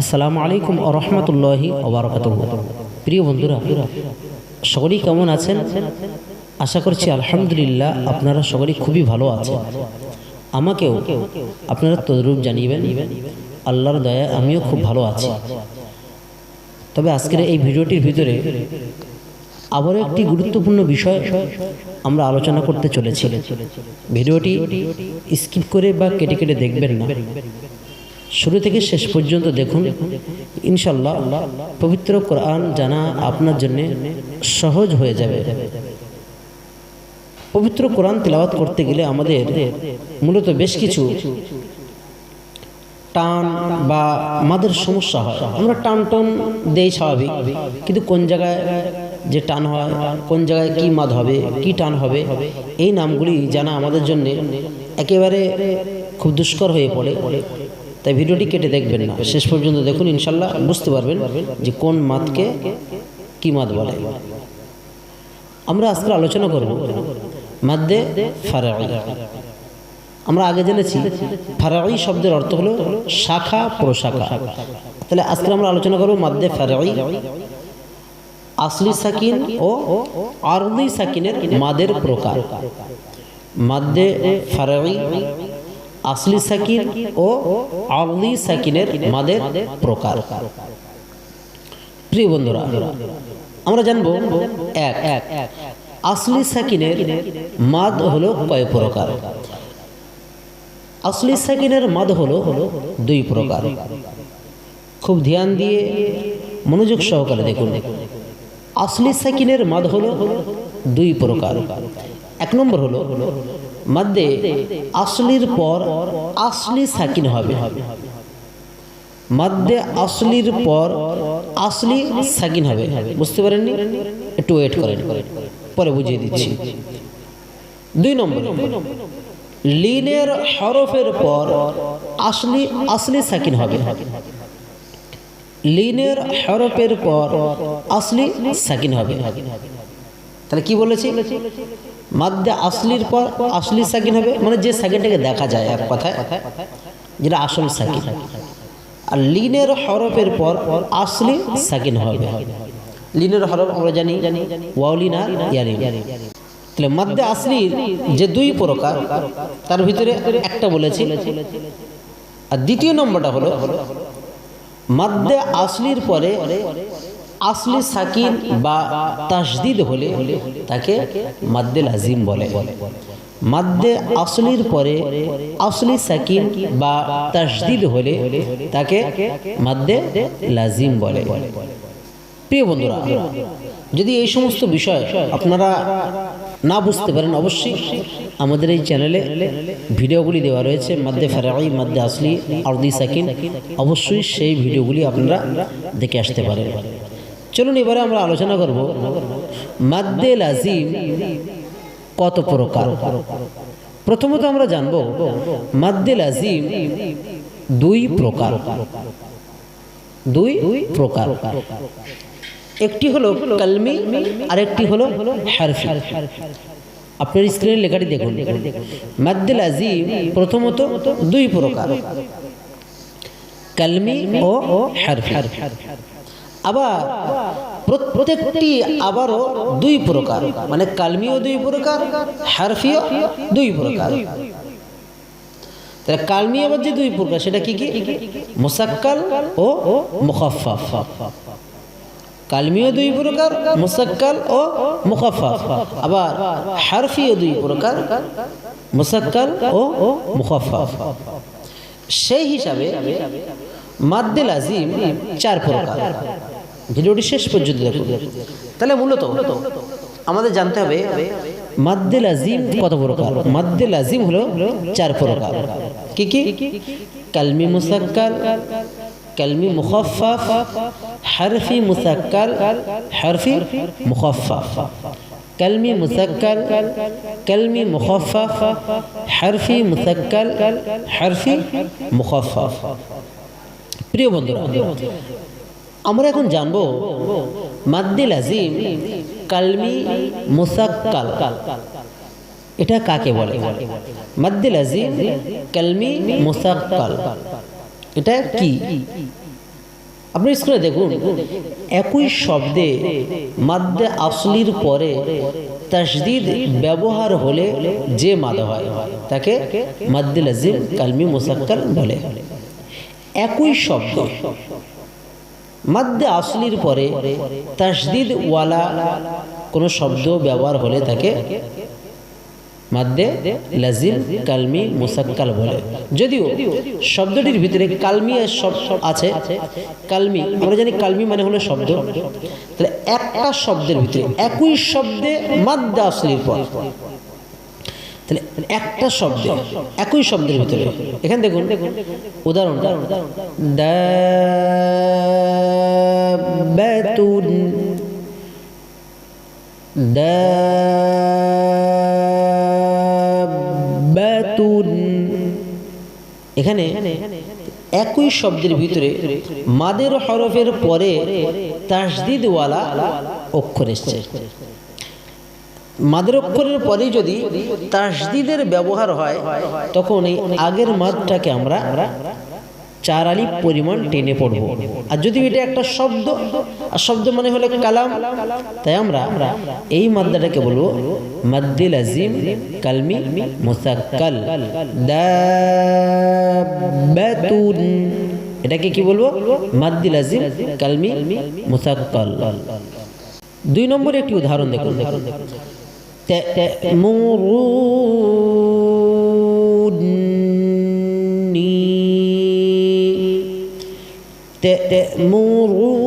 আসসালামু আলাইকুম রহমতুল্লাহি প্রিয় বন্ধুরা, সকলেই কেমন আছেন? আশা করছি আলহামদুলিল্লাহ আপনারা সকলেই খুবই ভালো আছেন। আমাকেও আপনারা তদরূপ জানিবেন। আল্লাহর দয়া, আমিও খুব ভালো আছি। তবে আজকের এই ভিডিওটির ভিতরে আবারও একটি গুরুত্বপূর্ণ বিষয় আমরা আলোচনা করতে চলেছি। ভিডিওটি স্কিপ করে বা কেটে কেটে দেখবেন না। শুরু থেকে শেষ পর্যন্ত দেখুন ইনশাল্লাহ পবিত্র কোরআন জানা আপনার জন্য সহজ হয়ে যাবে। পবিত্র কোরআন তেলাওয়াত করতে গেলে আমাদের মূলত বেশ কিছু টান বা আমাদের সমস্যা হয়। আমরা টান টান দেই স্বাভাবিক, কিন্তু কোন জায়গায় যে টান হয়, কোন জায়গায় কি মাদ হবে, কি টান হবে, এই নামগুলি জানা আমাদের জন্য একেবারে খুব দুষ্কর হয়ে পড়ে। তাই ভিডিওটি কেটে দেখবেন না। শেষ পর্যন্ত দেখুন, ইনশাল্লাহ বুঝতে পারবেন যে কোন মাদকে কি মাদ বলে। আমরা আজকে আলোচনা করব মাদ্দে আমরা আগে জেনেছি ফারাই শব্দের অর্থ হলো শাখা প্রশাখা। তাহলে আজকে আমরা আলোচনা করব মাদ্দে ফারাই আসলি সাকিন ও আরদি সাকিনের মাদের প্রকার। মাদ্দে ফারাই আসলি সাকিন ও আরদি সাকিনের মাদের প্রকার। প্রিয় বন্ধুরা, আমরা জানব এক এক, আসলি সাকিনের মাদ হলো কয় প্রকার? আসলি সাকিনের মাদ হলো দুই প্রকার। খুব ধ্যান দিয়ে মনোযোগ সহকারে দেখুন। আসলি সাকিনের মাদ হলো দুই প্রকার। এক নম্বর হলো মাদ্দে আসলির পর আসলি সাকিন হবে। মাদ্দে আসলির পর আসলি সাকিন হবে। বুঝতে পারেননি? একটু ওয়েট করেন। পরে বুঝিয়ে দিচ্ছি। দুই নম্বর। লিনের হরফের পর আসলি আসলি সাকিন হবে। লিনের হরফের পর আসলি সাকিন হবে। তাহলে কি বলেছি? মাদ্দে আসলির পর আসলি সাকিন হবে মানে যে সাকিনটাকে দেখা যায় এক কথায়, যেটা আসল সাকিন। আর লিনের হরফের পর আসলি সাকিন হবে। লিনের হরফ আমরা জানি ওয়াউলিন আর ইয়ারিন তাহলে মাদ্দে আসলির যে দুই প্রকার, তার ভিতরে একটা বলেছি। আর দ্বিতীয় নম্বরটা হলো, মাদ্দে আসলির পরে আসলি সাকিন বা তাসদিদ হলে তাকে মাদ্দে লাজিম বলে। মাদ্দে আসলির পরে আসলি সাকিন বা তাসদিদ হলে তাকে মাদ্দে লাজিম বলে। প্রিয় বন্ধুরা, যদি এই সমস্ত বিষয় আপনারা না বুঝতে পারেন, অবশ্যই আমাদের এই চ্যানেলে ভিডিওগুলি দেওয়া রয়েছে, মাদ্দে ফেরাই, মাদ্দে আসলি, আরদি সাকিন অবশ্যই সেই ভিডিওগুলি আপনারা দেখে আসতে পারেন। চলুন এবারে আমরা আলোচনা করব, মাদ্দে লাজিম কত প্রকার? প্রথমত আমরা জানব, মাদ্দে লাজিম দুই প্রকার। দুই প্রকার। একটি হলো কালমি আর একটি হলো হারফি। আপনার স্ক্রিনে লেখাটি দেখুন। মাদ্দে লাজিম প্রথমত দুই প্রকার। কালমি ও হারফি। আবার প্রত্যেকটি আবারও দুই প্রকার মানে কালমিও দুই প্রকার, হারফিও দুই প্রকার। কালমি আবার যে দুই প্রকার, সেটা কি কি? মুসাক্কাল ও মুখাফাফ কালমিও দুই প্রকার, মুসাক্কাল ও মুখাফাফ আবার হারফিও দুই প্রকার, মুসাক্কাল ও মুখাফাফ সেই হিসাবে মাদ্দে লাজিম চার প্রকার। ভিডিওটি শেষ পর্যন্ত দেখুন। তাহলে মূলত আমাদের জানতে হবে মাদ্দেল আজিম কত প্রকার? মাদ্দেল আজিম হলো চার প্রকার। কি কি? কালমি মুসাক্কার কালমি মুখাফাফ হারফি মুসাক্কার হারফি মুখাফাফ কালমি মুসাক্কার কালমি মুখাফাফ হারফি মুসাক্কার হারফি মুখাফাফ প্রিয় বন্ধুরা আমরা এখন জানব মাদ্দে আজিম কালমি মুসাক্কাল। এটা কাকে বলে? মাদ্দে লাজিম কালমি মুসাক্কাল। এটা কি? আপনি স্ক্রিনে দেখুন, একই শব্দে মাদ্দে আসলির পরে তাসদিদ ব্যবহার হলে যে মাদ হয়, তাকে মাদ্দে আজিম কালমি মোসাক্কাল বলে। একই শব্দ মাদ্দে আসলির পরে তাসদিদ ওয়ালা কোনো শব্দ ব্যবহার হলে তাকে মাদ্দে লাজিম, কালমি, মুসাক্কাল বলে। যদিও শব্দটির ভিতরে কালমি আছে, কালমি, আমরা জানি কালমি মানে হলো শব্দ। তাহলে একটা শব্দের ভিতরে একই শব্দে মাদ্দে আসলির পর। তাহলে একটা শব্দ, একই শব্দের ভিতরে। এখানে দেখুন উদাহরণটা দাবাতুন দাবাতুন। এখানে একই শব্দের ভিতরে মাদের হরফের পরে তাসদিদওয়ালা অক্ষর এসছে। মাদের অক্ষরের পরে যদি তাসদিদের ব্যবহার হয়, তখন এই আগের মাদটাকে আমরা চার আলি পরিমাণ টেনে পড়ব। আর যদি এটা একটা শব্দ, আর শব্দ মানে হলে কালাম, তাই আমরা এই মাদ্দাটাকে বলব মাদ্দিল আজিম কালমি মুসাক্কাল। দাবাতুন এটাকে কি বলব? মাদ্দিল আজিম কালমি মুসাক্কাল। দুই নম্বরে একটি উদাহরণ দেখুন দেখুন। تأمروني تأمروني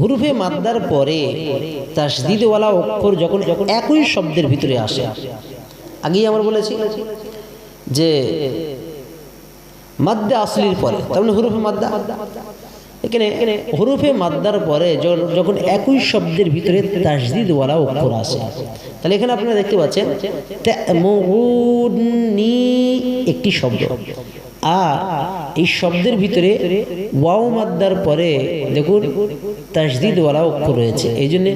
হুরুফে মাদ্দার পরে তাসদিদওয়ালা অক্ষর যখন যখন একই শব্দের ভিতরে আসে আগেই আমরা বলেছি যে মাদ্দা আসলির পরে তার মানে হুরুফে মাদ্দা এখানে হরুফে মাদ্দার পরে যখন একই শব্দের ভিতরে তাসদিদওয়ালা অক্ষর আসে তাহলে এখানে আপনারা দেখতে পাচ্ছেন একটি শব্দ। আর এই শব্দের ভিতরে ওয়াও মাদ্দার পরে দেখুন তাসদিদওয়ালা অক্ষর রয়েছে। এই জন্য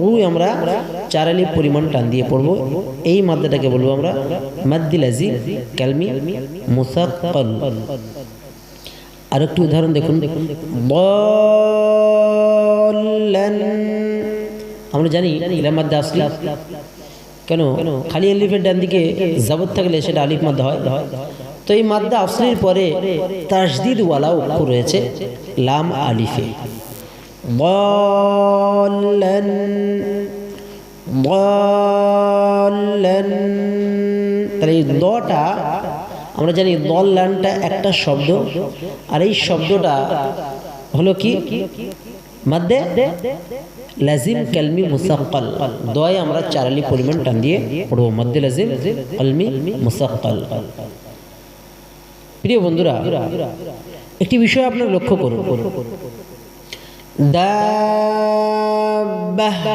রুনি চার আলিফ পরিমাণ টান দিয়ে পড়ব। এই মাদ্দাটাকে বলব আমরা মাদ্দিল আজি ক্যালমি মুসাকল আর একটু উদাহরণ দেখুন। দেখুন আমরা জানি ইলাম মাদ্দা আসলে। কেন? খালি আলিফের ডান দিকে জাবত থাকলে সেটা আলিফ মাদ্দা হয়। তো এই মাদ্দা আসলির পরে তাসদিদওয়ালা অক্ষর রয়েছে লাম আলিফে। বলেন তাহলে এই দটা, আমরা জানি দল্যানটা একটা শব্দ, আর এই শব্দটা হলো কি? মাদ্দে? লাজিম দয় আমরা পরিমাণ টান দিয়ে পড়ব। মাদ্দে একটি বিষয় আপনার লক্ষ্য করুন। দাব্বাহ।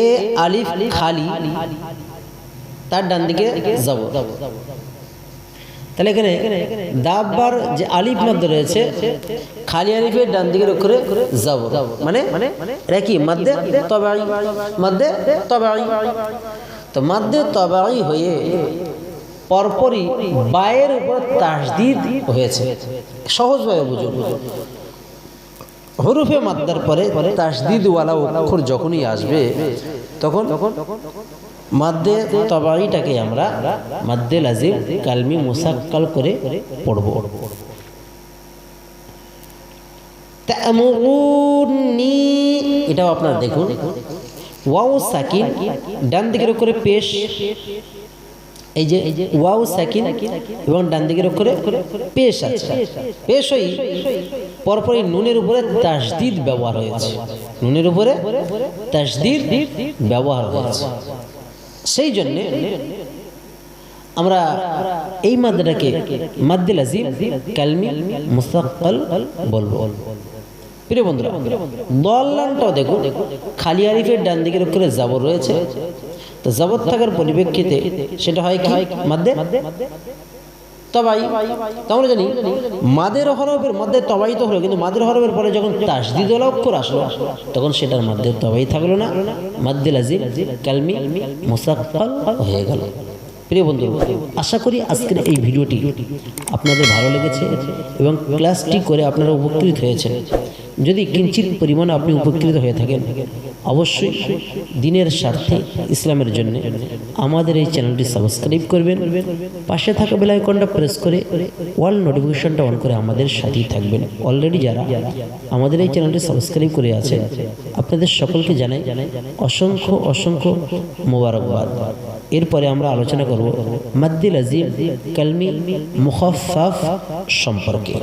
এ আলিফ খালি, তার ডান দিকে যাব। তাহলে এখানে দাববার যে আলিফ মধ্যে রয়েছে, খালি আলিফের ডান দিকের করে যাব। মানে এটা কি, মাদ্দে? তবাই মাদ্দে তবাই তো মাদ্দে তবাই হয়ে পরপরই বায়ের উপর তাসদিদ হয়েছে। সহজভাবে বুঝুন। হরুফে মাদ্দার পরে তাসদিদওয়ালা অক্ষর যখনই আসবে, তখন মাদ্দে তবাইটাকে আমরা মাদ্দে লাজিম কালমি মুসাক্কাল করে পড়ব। এটাও আপনারা দেখুন। ওয়াও সাকিন ডান দিকের উপরে পেশ এই যে ওয়াও সাকিন এবং ডান দিকের উপরে পেশ আছে। পেশ হই পরপরই নুনের উপরে তাসদিদ ব্যবহার হয়েছে। নুনের উপরে তাসদিদ ব্যবহার হয়েছে। সেই জন্য আমরা এই মাদ্দাটাকে মাদ্দিল আজিম কালমি মুসাক্কাল বলব। প্রিয় বন্ধুরা দল্লানটাও দেখুন। খালি আরিফের ডান দিকের উপরে জাবর রয়েছে। তো জাবর থাকার পরিপ্রেক্ষিতে সেটা হয় কি? মাদ্দে তবাই। তো আমরা জানি, মাদের হরফের মধ্যে তবাই তো হলো, কিন্তু মাদের হরফের পরে যখন তাসদিদুল অক্ষর আসলো, তখন সেটার মধ্যে তবাই থাকল না। মাদ্দে লাজিম কালমি, মুসাক্কাল হয়ে গেল। প্রিয় বন্ধু, আশা করি আজকের এই ভিডিওটি আপনাদের ভালো লেগেছে এবং ক্লাসটি করে আপনারা উপকৃত হয়েছেন। যদি কিঞ্চিত পরিমাণে আপনি উপকৃত হয়ে থাকেন অবশ্যই দিনের স্বার্থে ইসলামের জন্য আমাদের এই চ্যানেলটি সাবস্ক্রাইব করবেন। পাশে থাকা বেল আইকনটা প্রেস করে ওয়াল নোটিফিকেশনটা অন করে আমাদের সাথেই থাকবেন। অলরেডি যারা আমাদের এই চ্যানেলটি সাবস্ক্রাইব করে আছে, আপনাদের সকলকে জানাই অসংখ্য অসংখ্য মোবারকবাদ। এরপরে আমরা আলোচনা করব মাদ্দিল আজিম কালমি মুখাফাফ সম্পর্কে।